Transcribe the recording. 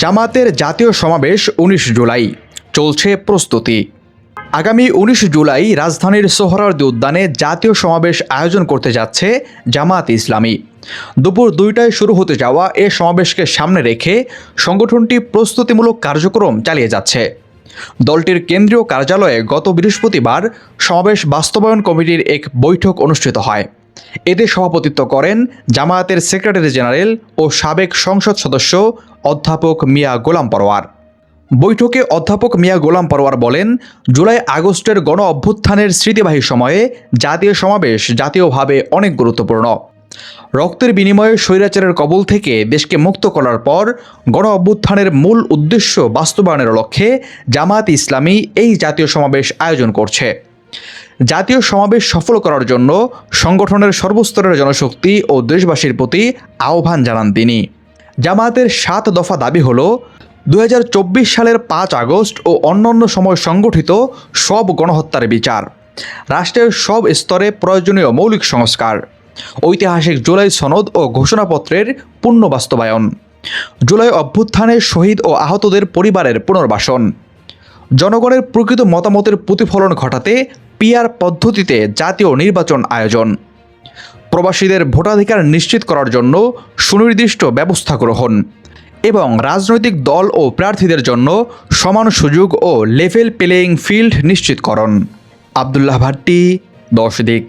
জামাতের জাতীয় সমাবেশ উনিশ জুলাই। চলছে প্রস্তুতি। আগামী উনিশ জুলাই রাজধানীর সোহরাওয়ার্দী উদ্যানে জাতীয় সমাবেশ আয়োজন করতে যাচ্ছে জামাত ইসলামী। দুপুর দুইটায় শুরু হতে যাওয়া এ সমাবেশকে সামনে রেখে সংগঠনটি প্রস্তুতিমূলক কার্যক্রম চালিয়ে যাচ্ছে। দলটির কেন্দ্রীয় কার্যালয়ে গত বৃহস্পতিবার সমাবেশ বাস্তবায়ন কমিটির এক বৈঠক অনুষ্ঠিত হয়। এতে সভাপতিত্ব করেন জামায়াতের সেক্রেটারি জেনারেল ও সাবেক সংসদ সদস্য অধ্যাপক মিয়া গোলাম পরোয়ার। বৈঠকে অধ্যাপক মিয়া গোলাম পরোয়ার বলেন, জুলাই আগস্টের গণ অভ্যুত্থানের স্মৃতিবাহী সময়ে জাতীয় সমাবেশ জাতীয়ভাবে অনেক গুরুত্বপূর্ণ। রক্তের বিনিময়ে স্বৈরাচারের কবল থেকে দেশকে মুক্ত করার পর গণ অভ্যুত্থানের মূল উদ্দেশ্য বাস্তবায়নের লক্ষ্যে জামায়াত ইসলামী এই জাতীয় সমাবেশ আয়োজন করছে। জাতীয় সমাবেশ সফল করার জন্য সংগঠনের সর্বস্তরের জনশক্তি ও দেশবাসীর প্রতি আহ্বান জানান তিনি। জামায়াতের সাত দফা দাবি হল দু সালের পাঁচ আগস্ট ও অন্যান্য সময় সংগঠিত সব গণহত্যার বিচার, রাষ্ট্রের সব স্তরে প্রয়োজনীয় মৌলিক সংস্কার, ঐতিহাসিক জুলাই সনদ ও ঘোষণাপত্রের পূর্ণ বাস্তবায়ন, জুলাই অভ্যুত্থানে শহীদ ও আহতদের পরিবারের পুনর্বাসন, জনগণের প্রকৃত মতামতের প্রতিফলন ঘটাতে পিআর পদ্ধতিতে জাতীয় নির্বাচন আয়োজন। প্রবাসীদের ভোটাধিকার নিশ্চিত করার জন্য সুনির্দিষ্ট ব্যবস্থা গ্রহণ এবং রাজনৈতিক দল ও প্রার্থীদের জন্য সমান সুযোগ ও লেভেল প্লেয়িং ফিল্ড নিশ্চিতকরণ। আবদুল্লাহ ভাট্টি, দশ দিক।